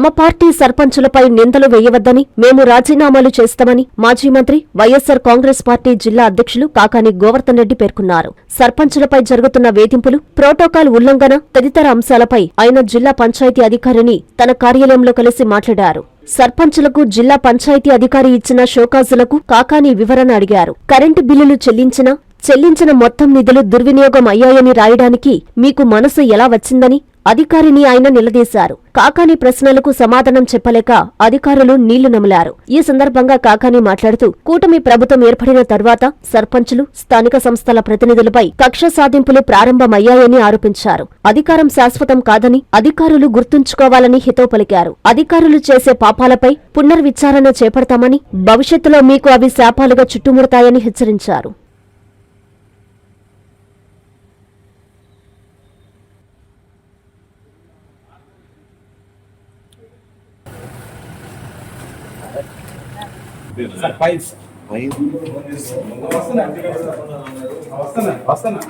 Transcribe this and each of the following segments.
తమ పార్టీ సర్పంచులపై నిందలు వేయవద్దని మేము రాజీనామాలు చేస్తామని మాజీ మంత్రి వైఎస్సార్ కాంగ్రెస్ పార్టీ జిల్లా అధ్యక్షులు కాకాని గోవర్ధన్ రెడ్డి పేర్కొన్నారు. సర్పంచులపై జరుగుతున్న వేధింపులు ప్రోటోకాల్ ఉల్లంఘన తదితర అంశాలపై ఆయన జిల్లా పంచాయతీ అధికారిని తన కార్యాలయంలో కలిసి మాట్లాడారు. సర్పంచులకు జిల్లా పంచాయతీ అధికారి ఇచ్చిన షోకాజులకు కాకాని వివరణ అడిగారు. కరెంటు బిల్లులు చెల్లించినా చెల్లించిన మొత్తం నిధులు దుర్వినియోగం అయ్యాయని రాయడానికి మీకు మనసు ఎలా వచ్చిందని అధికారిని ఆయన నిలదీశారు. కాకాని ప్రశ్నలకు సమాధానం చెప్పలేక అధికారులు నీళ్ళు నమిలారు. ఈ సందర్భంగా కాకాని మాట్లాడుతూ కూటమి ప్రభుత్వం ఏర్పడిన తర్వాత సర్పంచులు స్థానిక సంస్థల ప్రతినిధులపై కక్ష సాధింపులు ప్రారంభమయ్యాయని ఆరోపించారు. అధికారం శాశ్వతం కాదని అధికారులు గుర్తుంచుకోవాలని హితో పలికారు అధికారులు చేసే పాపాలపై పునర్విచారణ చేపడతామని భవిష్యత్తులో మీకు అవి శాపాలుగా చుట్టుముడతాయని హెచ్చరించారు. వస్తున్నా వస్తున్నా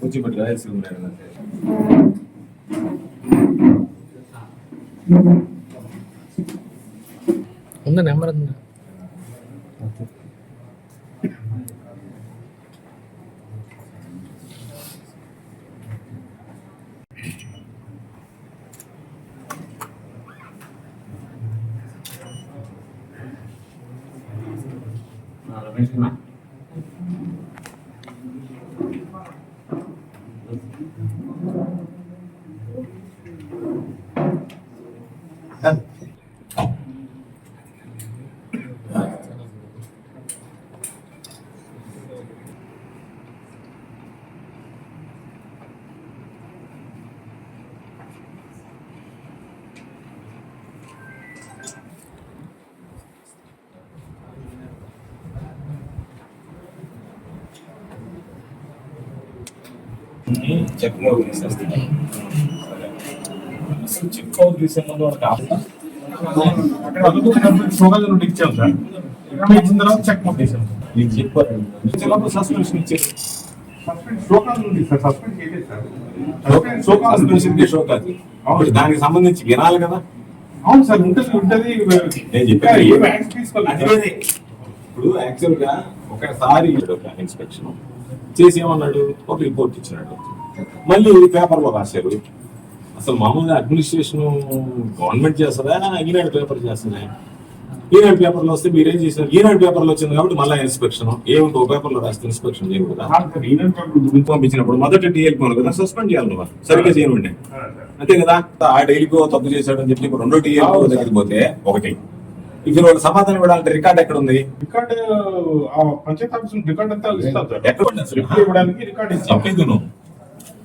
కూర్చోబెట్టి రాయాల్సి ఉన్నాడు ఉందా నెంబర్ ఉందా చెక్లో వేసేస్తాను అసలు చెక్ అవుట్ చేసే ముందు వాడికి ఆపు. అక్కడ అనుకున్నప్పుడు షోకాజ్ నుండి ఇచ్చాం సార్ ఇక్కడ ఇచ్చిన తర్వాత చెక్ పంపించాం నీకు చెప్పారు చిన్నప్పుడు సస్పెన్షన్ షోకాజ్ నుండి సార్. సస్పెండ్ చేయలేదు సార్. సస్పెండ్ షోకాజ్ సస్పెన్షన్కి షోక్ అది అప్పుడు దానికి సంబంధించి వినాలి కదా? అవును సార్ ఉంటది ఉంటది. నేను చెప్పాను. ఇప్పుడు యాక్చువల్గా ఒకసారి ఇన్స్పెక్షన్. చేసి ఏమన్నాడు ఒక రిపోర్ట్ ఇచ్చినాడు మళ్ళీ పేపర్లో రాశారు. అసలు మామూలుగా అడ్మినిస్ట్రేషన్ గవర్నమెంట్ చేస్తుందా? ఈనాడు పేపర్ చేస్తుందా? ఈనాడు పేపర్లో వస్తే మీరేం చేసినారు ఈనాడు పేపర్లో వచ్చింది కాబట్టి మళ్ళీ ఇన్స్పెక్షన్ ఏముంది ఒక పేపర్లో రాస్తే ఇన్స్పెక్షన్ చేయకూడదా పంపించినప్పుడు మొదట డిఎల్ పోను కదా సస్పెండ్ చేయాలి సరిగ్గా చేయనుండే అంతే కదా? ఆ డైలీకో తప్పు చేశాడని చెప్పి రెండో డిఎల్ దగ్గరికి పోతే ఒకటి. ఇప్పుడు వాళ్ళు సమాధానం ఇవ్వడానికి రికార్డ్ ఎక్కడ ఉంది? రికార్డ్ ఆ పంచాయత్ ఆఫీస్ రికార్డ్ అంతా ఇస్తాం సార్ ఎక్కడ ఉంది అసలు? రిప్లై ఇవ్వడానికి రికార్డ్ ఇస్తాం చెప్పలేదు నువ్వు.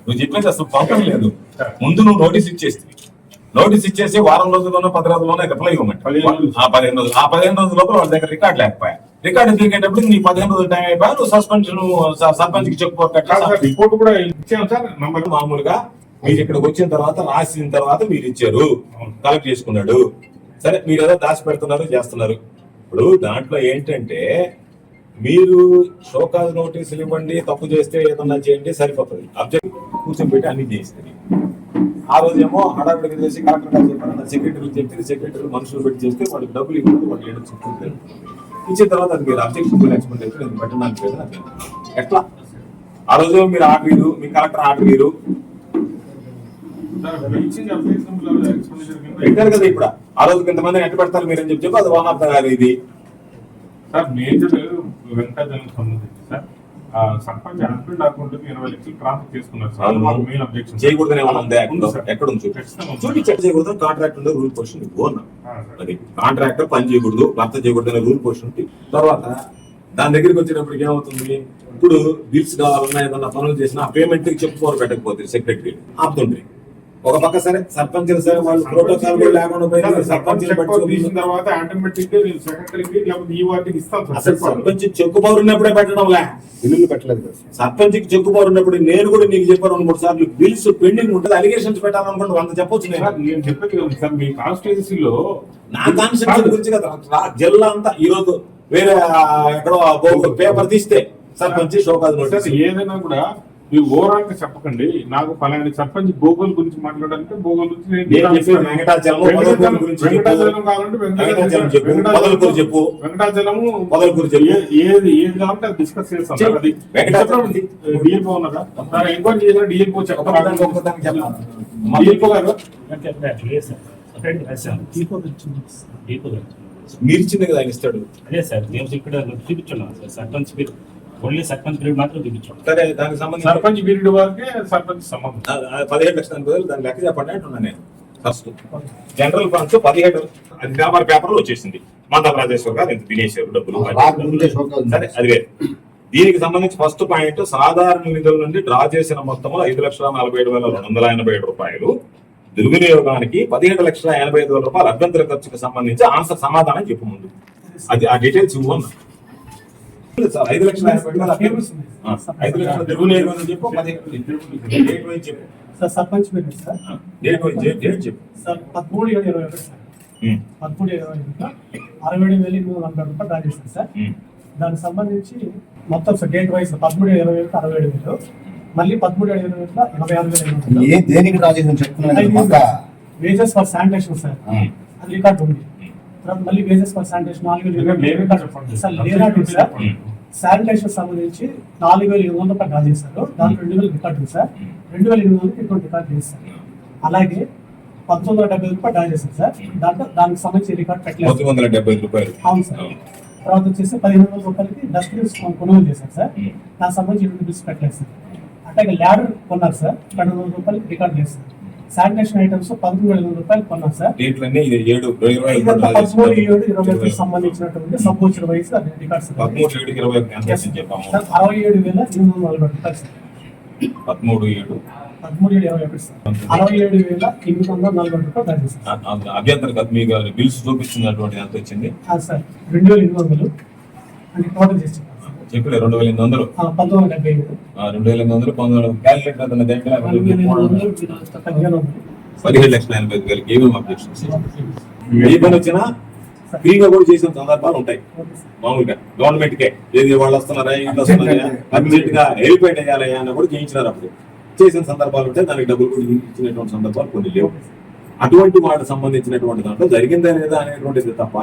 నువ్వు చెప్పేది అసలు పంపడం లేదు. ముందు నువ్వు నోటీస్ ఇచ్చేసి నోటీస్ ఇచ్చేసి వారం రోజుల్లోనో పది రోజుల్లోనో రిప్లై ఇవ్వమంటే. ఆ పదిహేను రోజులు ఆ పదిహేను రోజుల లోపల వాళ్ళ దగ్గర రికార్డ్ లేకపోయా? రికార్డు తిరిగేటప్పుడు నీ పదిహేను రోజులు టైం అయిపోయా? నువ్వు సస్పెన్షన్ సర్పంచ్కి రిపోర్ట్ కూడా ఇచ్చాం సార్ నంబర్ మామూలుగా మీరు ఇక్కడికి వచ్చిన తర్వాత రాసిన తర్వాత మీరు ఇచ్చారు. కలెక్ట్ చేసుకున్నాడు. సరే మీరు ఏదో దాచి పెడుతున్నారు చేస్తున్నారు. ఇప్పుడు దాంట్లో ఏంటంటే మీరు షోకాజ్ నోటీసులు ఇవ్వండి తప్పు చేస్తే ఏదన్నా చేయండి సరిపోతుంది. అబ్జెక్ట్ కూర్చొని పెట్టి అన్ని చేస్తుంది ఆ రోజు ఏమో హడావిడికి చేసి కలెక్టర్ గారు చెప్పారు నా సెక్రటరీ సెక్రటరీ మనుషులు పెట్టి చేస్తే వాళ్ళకి డబ్బులు ఇవ్వదు వాళ్ళు ఏడు చెప్తుంది ఇచ్చిన తర్వాత అది మీరు అబ్జెక్షన్ ఎక్స్పెండ్ అయితే నేను పెట్టడానికి లేదు ఎట్లా? ఆ రోజు మీరు ఆర్డర్ మీ కలెక్టర్ ఆర్డర్ సార్ ఇచ్చింది అప్లికేషన్ ఎక్స్పెండిచర్ కింద పెట్టారు కదా ఇప్పుడు. ఆ రోజు ఇంతమంది ఎట్ట పెడతారు మీరు అని చెప్పి అది వన్ ఆఫ్ ద ఇది. సార్ మేజర్ వెంకటజన్ సంబంధించి సార్. సర్పంచ్ హస్బెండ్ అకౌంట్ ఇరవై లక్షలు ట్రాన్స్ఫర్ చేసుకున్నారు సార్. మాకు మెయిన్ అబ్జెక్షన్ చేయకూడదని ఏమన్నా ఉందా. ఎక్కడ ఉంది చూపి చెక్ చేయకూడదు కాంట్రాక్ట్ ఉండే రూల్ పొజిషన్ సార్. అది కాంట్రాక్టర్ పని చేయకూడదు భర్త చేయకూడదు అనే రూల్ పొజిషన్ ఉంది తర్వాత దాని దగ్గరికి వచ్చేటప్పటికి ఏమవుతుంది? ఇప్పుడు బిల్స్ కావాలన్నా ఏదన్నా పనులు చేసినా ఆ పేమెంట్ చెప్పుకోరు పెట్టకపోతే సెక్రటరీ ఆపుతుండ్రి. ఒక పక్క సరే సర్పంచ్ సరే వాళ్ళు ప్రోటోకాల్ లేకుండా సర్పంచ్ పవర్ తీసిన తర్వాత ఆటోమేటిక్గా సెక్రటరీకి లేకపోతే ఈ వాటికి అసలు సర్పంచ్ చెక్కు పౌరు ఉన్నప్పుడే పెట్టడం లే బిల్లులు పెట్టలేదు కదా సార్. సర్పంచ్కి చెక్కుబారు ఉన్నప్పుడు నేను కూడా నీకు చెప్పాను రెండు మూడు సార్లు బిల్స్ పెండింగ్ ఉంటుంది అలిగేషన్స్ పెట్టాలనుకుంటే వంద చెప్పొచ్చు నేను. మీ కాన్స్టిట్యున్సీలో నా కాన్సెప్ట్ గురించి కదా జిల్లా అంతా ఈ రోజు వేరే ఎక్కడో పేపర్ తీస్తే సర్పంచ్ షోకాజ్ నోటీస్. ఏదైనా కూడా మీరు ఓవరాల్గా చెప్పకండి. నాకు పలానా సర్పంచ్ భూగోల్ గురించి మాట్లాడాలంటే భూగోల్ గురించి వెంకటాచలం, కావాలంటే వెంకటాచలం చెప్పు. వెంకటాచలము ఏది ఏది కావాలంటే అది డిస్కస్ చేస్తాం. అది డిఎల్పో ఉన్నదా ఎంక్వైరీ చేసిన డిఎల్పో ఒక్కొక్కదానికి ఒక్కొక్కదానికి చెప్పాలి. డిఎల్పో గారు మీరు ఇచ్చింది కదా ఆయన ఇస్తాడు. అదే సార్ మేము ఇక్కడ చూపించున్నాం sir. Sarpanch period only sarpanch period మాత్రం చూపించాం. సరే దానికి సంబంధించి సర్పంచ్ పీరియడ్ వరకే సర్పంచ్ సంబంధం. పదిహేడు లక్షల బదులు దాని లెక్క చెప్పండి అంటున్నాను నేను. ఫస్ట్ జనరల్ ఫండ్స్ పదిహేడు. అది వ్యాపార పేపర్లో వచ్చేసింది. మందల రాజేశ్వర్ గారు ఇంత తినేశారు డబ్బులు. సరే అది వేరు. దీనికి సంబంధించి ఫస్ట్ పాయింట్ సాధారణ నిధుల నుండి డ్రా చేసిన మొత్తము ఐదు లక్షల నలభై ఏడు వేల రెండు వందల ఎనభై ఏడు రూపాయలు. దుర్వినియోగానికి పదిహేడు లక్షల ఎనభై ఐదు వేల రూపాయలు అభ్యంతర ఖర్చుకు సంబంధించి ఆన్సర్ సమాధానం చెప్పు ముందు. అది ఆ డీటెయిల్స్ ఇవ్వు అన్నా. లేదు సార్, ఐదు లక్షల ఎనభై ఏడు వేల అభ్యంతర- ఆ, ఐదు లక్షల దుర్వినియోగం అని చెప్పు? పదిహేడు డేట్ వైజ్ చెప్పు. సార్ సర్పంచ్ మీరు సార్. ఆ, డేట్ వైజ్ డేట్ డేట్ చెప్పు. సార్ పదమూడు ఏడు ఇరవై ఒకటి సార్. పదమూడు ఇరవై అరవై ఏడు వేల ఎనిమిది వందల నలభై రూపాయలు డ్రా సార్. దానికి సంబంధించి మొత్తం సార్ డేట్ వైజ్ పదమూడు ఇరవై ఒకటి అరవై ఏడు వేలు. మళ్ళీ పదమూడు ఏడు ఇరవై ఒకటిలో ఎనభై ఆరు వేల దేనికి డ్రా చేసిన చెప్తున్నాను. Wages for sanitation sir. అది రికార్డ్ ఉంది. తర్వాత మళ్ళీ వేజెస్ ఫర్ శానిటేషన్ నాలుగు వేల. సార్ లేనట్టు సార్. శానిటేషన్ సంబంధించి నాలుగు వేల ఎనిమిది వందల రూపాయలు డ్రా చేశారు. దాంట్లో రెండు వేలు రికార్డు సార్ రెండు వేల ఎనిమిది వందలకి ఇటువంటి రికార్డు సార్ అలాగే పంతొమ్మిది వందల డెబ్బై రూపాయలు డ్రా చేశారు సార్. దాంట్లో దానికి సంబంధించి రికార్డ్ పెట్టలేదు అవును సార్. తర్వాత వచ్చేసి పదిహేను వందల రూపాయలకి డస్ట్బిన్స్ కొనుగోలు చేశారు సార్. దానికి సంబంధించి ఎటువంటి బిల్స్ పెట్టలేదు సార్. అట్లాగే ల్యాడర్ కొన్నారు సార్. రెండు వందల రూపాయలకి రికార్డ్ సార్ శానిటేషన్ ఐటమ్స్ పదకొండు వేల రూపాయలు కొన్నారు సార్. డేట్లన్నీ ఇది ఏడు పదమూడు ఏడు ఇరవై ఒకటికి సంబంధించినటువంటి సబ్బోచర్ వైస్ అది రికార్డ్ సార్ పదమూడు ఏడు ఇరవై ఒకటి సార్ అరవై ఏడు వేల ఎనిమిది వందల నలభై రూపాయలు సార్. పదమూడు ఏడు. పదమూడు ఏడు ఇరవై ఒకటి సార్. అరవై ఏడు వేల ఎనిమిది వందల నలభై రూపాయలు ఆ అభ్యంతర మీకు బిల్స్ చూపిస్తున్నటువంటి ఎంత వచ్చింది? సార్ రెండు వేల ఎనిమిది వందలు. అంటే టోటల్ చేసి సార్. చెప్పలే రెండు వేల ఎనిమిది వందలు రెండు వేల ఎనిమిది వందలు పంతొమ్మిది వందలు క్యాలిక్యులేటర్ అతను దగ్గర వేల పదిహేడు లక్షల ఎనభై ఐదు వేలకి ఏమేమి అబ్జెక్షన్స్ ఏ పని వచ్చినా ఫ్రీగా కూడా చేసిన సందర్భాలు ఉంటాయి. మామూలుగా గవర్నమెంట్ కే ఏది వాళ్ళు వస్తున్నారా ఇంట్లో వస్తున్నారా అర్జెంట్గా హెల్ప్ చేయాలయ్యా అని కూడా చేయించినారు అప్పుడు. చేసిన సందర్భాలు ఉంటే దానికి డబ్బులు కూడా ఇచ్చినటువంటి సందర్భాలు కొన్ని లేవు. అటువంటి వాళ్ళకి సంబంధించినటువంటి దాంట్లో జరిగిందా లేదా అనేటువంటిది తప్ప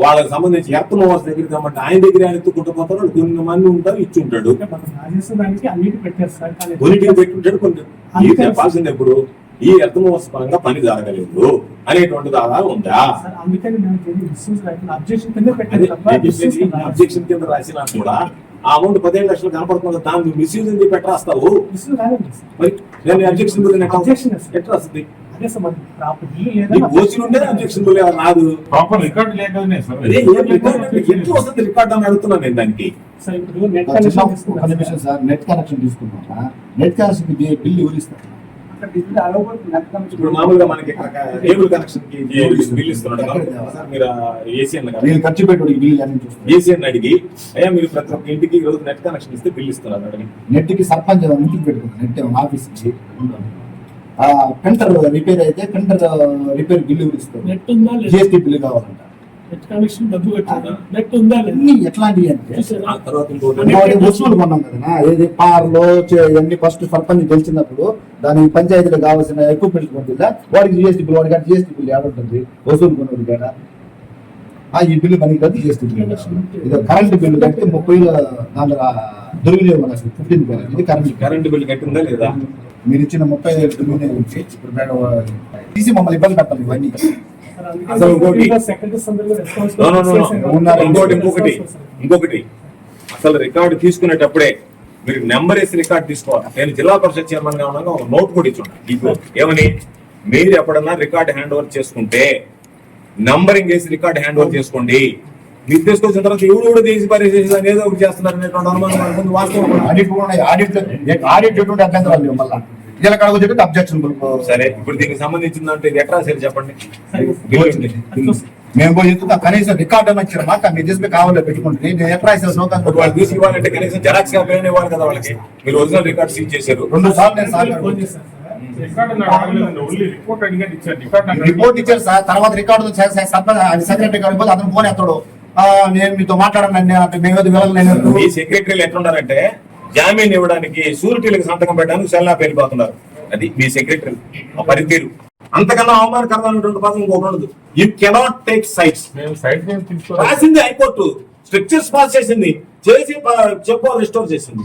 వాళ్ళకి సంబంధించి ఎత్త మోవర్స్ దగ్గరికి రమ్మంటే ఆయన దగ్గర ఆయన ఎత్తుకుంటూ పోతారు వాళ్ళు కొన్ని మంది ఉంటారు ఇచ్చి ఉంటాడు కొన్నిటికి పెట్టుంటాడు కొన్ని. ఈ చెప్పాల్సింది ఎప్పుడు ఈ మోవర్స్ పరంగా పని జరగలేదు అనేటువంటిది ఆధారం ఉందా? అబ్జెక్షన్ కింద రాసినా కూడా ఆ అమౌంట్ పదిహేను లక్షలు కనపడుతుంది దాన్ని మిస్యూజ్ అని చెప్పి ఎట్లా రాస్తావు. మరి నేను అబ్జెక్షన్ ఎట్లా వస్తుంది అదే ప్రాపర్ బిల్లు నీకు లేదా వచ్చిన ఉంటే అబ్జెక్షన్ రాదు. ప్రాపర్ రికార్డ్ లేకనే సార్. అదే ఏం రికార్డ్ ఎట్లా వస్తుంది రికార్డ్ అని అడుగుతున్నాను నేను దానికి. సార్ ఇప్పుడు నెట్ కనెక్షన్ ఒక నిమిషం sir. Net connection net connection ఎవరు ఇస్తారు ఇప్పుడు మామూలుగా మనకి కేబుల్ కనెక్షన్కి బిల్ ఇస్తున్నాడు కదా, సార్ మీరు ఏసీఎన్ ఖర్చు పెట్టుబడి ఏసీఎన్ అడిగి అయ్యా మీరు ప్రతి ఒక్క ఇంటికి ఈ రోజు నెట్ కనెక్షన్ ఇస్తే బిల్ ఇస్తున్నారు. నెట్కి సర్పంచ్ ఇంటికి పెట్టుకుంటారు. నెట్ ఆఫీస్కి? ప్రింటర్ రిపేర్ అయితే ప్రింటర్ రిపేర్ బిల్లు ఇస్తారు. నెట్ ఉందా జిఎస్టీ బిల్లు కావాలంట. నెట్ కనెక్షన్ డబ్బు కట్టాలి నెట్ ఉందా లేదా? అన్ని ఎట్లాంటివి అంటే ఆ తర్వాత ఇంకోటి వస్తువులు కొన్నాం కదా ఏది పార్లో ఇవన్నీ ఫస్ట్ సర్పంచ్ గెలిచినప్పుడు దానికి పంచాయతీలో కావాల్సిన ఎక్విప్మెంట్ వాడికి జిఎస్టీ బిల్ వాడికి జిఎస్టీ బిల్ ఏడ ఉంటుంది. వసూలు కొన్నది కాడ ఆ ఈ బిల్లు మనకి జిఎస్టీ బిల్ ఇది కరెంట్ బిల్లు కట్టి ముప్పై దాంట్లో దుర్వినియోగం అసలు ఫిఫ్టీన్ ఇది కరెంట్ కరెంట్ బిల్ కట్టిందా లేదా? మీరు ఇచ్చిన ముప్పై ఐదు దుర్వినియోగం నుంచి ఇప్పుడు మేడం తీసి మమ్మల్ని ఇబ్బంది పెట్టాలి ఇవన్నీ. అసలు ఇంకోటి- ఇంకొకటి ఇంకొకటి. అసలు రికార్డు తీసుకునేటప్పుడే మీరు నెంబర్ వేసి రికార్డు తీసుకోవాలి. నేను జిల్లా పరిషత్ చైర్మన్గా ఉన్నాగా ఒక నోట్ కూడా ఇచ్చుంటా మీకు ఏమని? మీరు ఎప్పుడన్నా రికార్డు హ్యాండ్ ఓవర్ చేసుకుంటే నంబరింగ్ వేసి రికార్డు హ్యాండ్ ఓవర్ చేసుకోండి. మీరు తీసుకొచ్చిన తర్వాత ఎవడు కూడా తీసి పరిశీలించి ఏదో ఒకటి చేస్తున్నారు అనేటువంటి అనుమానం మనకు ఉంది. వాస్తవం ఆడిట్ కూడా ఉన్నాయి. ఆడిట్ ఆడిట్ ఎటువంటి అభ్యంతరాలు లేవు మళ్ళా. ఇలా కడగ చెప్పి అబ్జెక్షన్ సరే ఇప్పుడు దీనికి సంబంధించిందంటే ఇది ఎట్లా సరే. చెప్పండి ఉంది. మేము పోయి ఎందుకు కనీసం రికార్డు అని ఇచ్చిన మాట మీరు తీసుకుని కావాలో పెట్టుకుంటుంది నేను ఎక్కడ వాళ్ళు నోకాలు తీసి ఇవ్వాలంటే కనీసం జెరాక్స్ ఇవ్వాలి కదా వాళ్ళకి. మీరు ఒరిజినల్ రికార్డ్ సీజ్ చేశారు. రెండు సార్లు నేను సార్ రిపోర్ట్ ఇచ్చారు. సార్. తర్వాత రికార్డు సెక్రటరీ గారు అతను ఫోన్ ఎత్తాడు. ఆ, నేను మీతో మాట్లాడాను వెళ్ళలేదు మీ సెక్రటరీలు ఎట్లున్నారంటే జామీన్ ఇవ్వడానికి షూరిటీలకు సంతకం పెట్టడానికి సెల్లా వెళ్ళిపోతున్నారు అది మీ సెక్రటరీ ఆ పనితీరు. అంతకన్నా అవమానకరమైనటువంటి పదం ఇంకొకటి ఉండదు. యూ కెనాట్ టేక్ సైట్స్ మేము రాసింది హైకోర్టు. స్ట్రక్చర్స్ పాస్ చేసింది. చేసి చెప్పు రిస్టోర్ చేసింది.